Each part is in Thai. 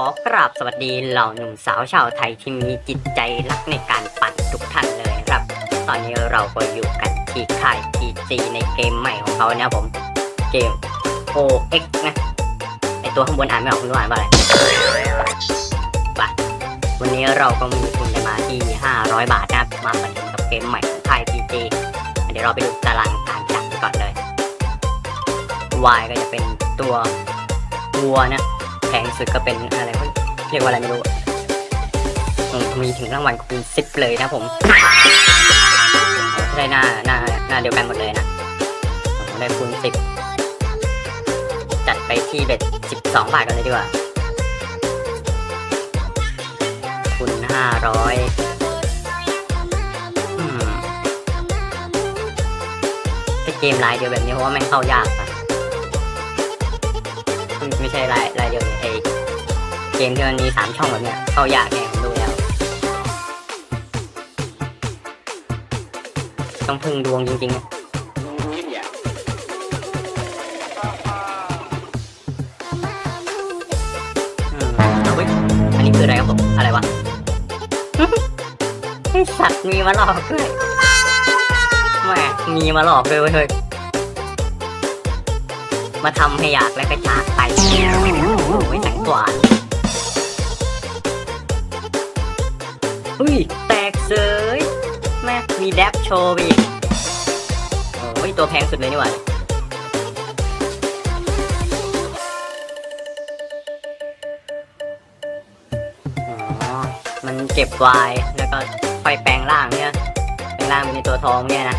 ขอกราบสวัสดีเหล่าหนุ่มสาวชาวไทยที่มีจิตใจรักในการปั่นทุกท่านเลยครับ ตอนนี้เราก็อยู่กันที่ค่าย PC ในเกมใหม่ของเขานะผม เกม OX นะไอตัวข้างบนอ่านไม่ออกคุณรู้อ่านว่าอะไรไปวันนี้เราก็มีทุนกันมาที่ 500 บาทนะมาประเดิมกับเกมใหม่ของค่าย PC เดี๋ยวเราไปดูตารางการจัดกันก่อนเลย Y ก็จะเป็นตัววัวนะ งสุดก็เป็นอะไรเรียกว่าอะไรไม่รู้มมีถึงรางวัลคูณสิบเลยนะผม ได้หน้าหน้าหน้าเดียวกันหมดเลยนะได้คูณสิบจัดไปที่เบ็ดสิบสองบาทกันเลยดีกว่าคูณห้าร้อยไอเกมรายเดียวแบบนี้เพราะว่าม่งเข้ายากอะ ไม่ใช่รายรายเดียวเนี่ยไอเกมที่มันมีสามช่องแบบเนี้ยเข้ายากแน่ผมดูแล้ว ต้องพึ่งดวงจริงๆอะอันนี้คืออะไรครับผม อะไรวะสัตว์มีมาหลอกด้วยแหมมีมาหลอกด้วยเว้ยเฮ้ย มาทำให้อยากและกระจากไปไม่สังกว่านอุ้ย แตกเสยแม่มีแดบโชว์ไปอีกโอ้ย ตัวแพงสุดเลยนี่หว่าอมันเก็บไวายแล้วก็ค่อยแปลงร่างเนี่ยแปลงร่างเป็นตัวทองเนี่ยนะ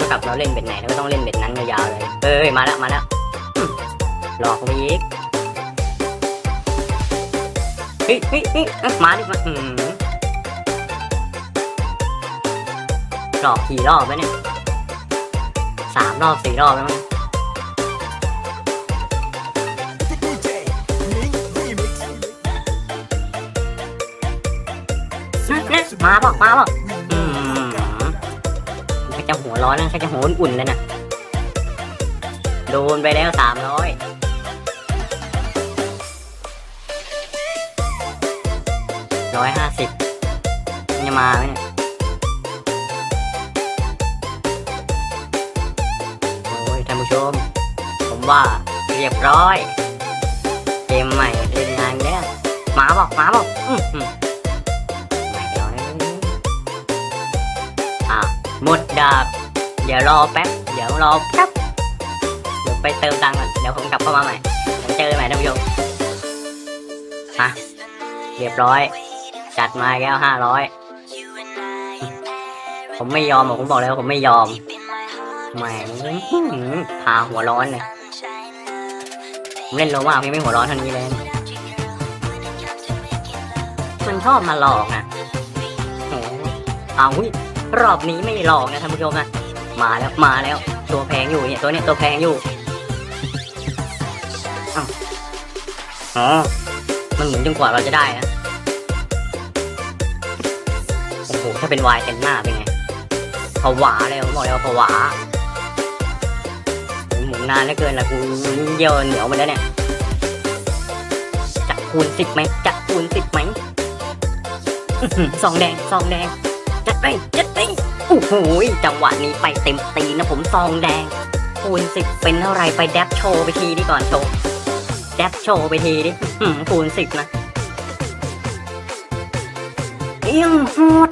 เท่ากับเราเล่นเบ็ดไหนเราก็ต้องเล่นเบ็ดนั้นยาวๆเลยเอ้ยมาแล้วมาแล้วหลอกไปอีกเฮ้ยเฮ้ยเฮ้ยมาดิมาหลอกกี่รอบแล้วเนี่ยสามรอบสี่รอบแล้วมั้งมาบอกมาบอก หัวร้อนนะชักจะหัวอุ่นๆเลยนะโดนไปแล้วสามร้อยร้อยห้าสิบมันจะมาไหมเนี่ยโอ้ยท่านผู้ชม ผมว่าเรียบร้อยเกมใหม่เล่นงานแล้วหมาบอกหมาบอกอืมอืมไม่ร้อยอะหมดดาบ เดี๋ยวรอแป๊บ เดี๋ยวรอแป๊บ เดี๋ยวไปเติมตังค์ก่อนเดี๋ยวผมกลับเข้ามาใหม่เดี๋ยวเจอกันใหม่ท่านผู้ชมมาเรียบร้อย จัดมาแก้วห้าร้อยผมไม่ยอมผมบอกแล้วผมไม่ยอมแหมพาหัวร้อนเลยผมเล่นโลมาพี่ไม่หัวร้อนเท่านี้เลยมันชอบมาหลอกนะโอ้โหเอาวิรอบนี้ไม่หลอกนะท่านผู้ชมนะ มาแล้วมาแล้ว ตัวแพงอยู่เนี่ยตัวเนี้ยตัวแพงอยู่อ้าวอ๋อมันหมุนจนกว่าเราจะได้นะโอ้โหถ้าเป็นวายเต็มหน้าเป็นไงผวาเลยผมบอกเลยว่าผวาหมุนนานเหลือเกินละกูเยี่ยวเหนียวหมาแล้วเนี่ยจะคูณสิบไหมจะคูณสิบไหมอื้อหือซองแดงซองแดงจัดไปจัดไป โอ้โหจังหวะนี้ไปเต็มตีนะผมซองแดงคูณสิบเป็นเท่าไรไปแดบโชว์ไปทีดีก่อนโชว์แดบโชว์ไปทีดิหือคูณสิบนะเอี้ยงโหด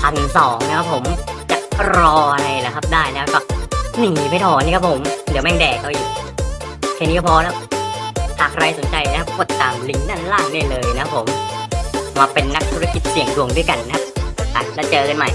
พันสองนะครับผมจะรออะไรล่ะครับได้แล้วก็หนีไปถอนนี่ครับผม เดี๋ยวแม่งแดกเขาอีกแค่นี้ก็พอแล้ว หากใครสนใจนะครับกดตามลิงก์ด้านล่างได้เลยนะผม มาเป็นนักธุรกิจเสี่ยงดวงด้วยกันนะครับอะแล้วเจอกันใหม่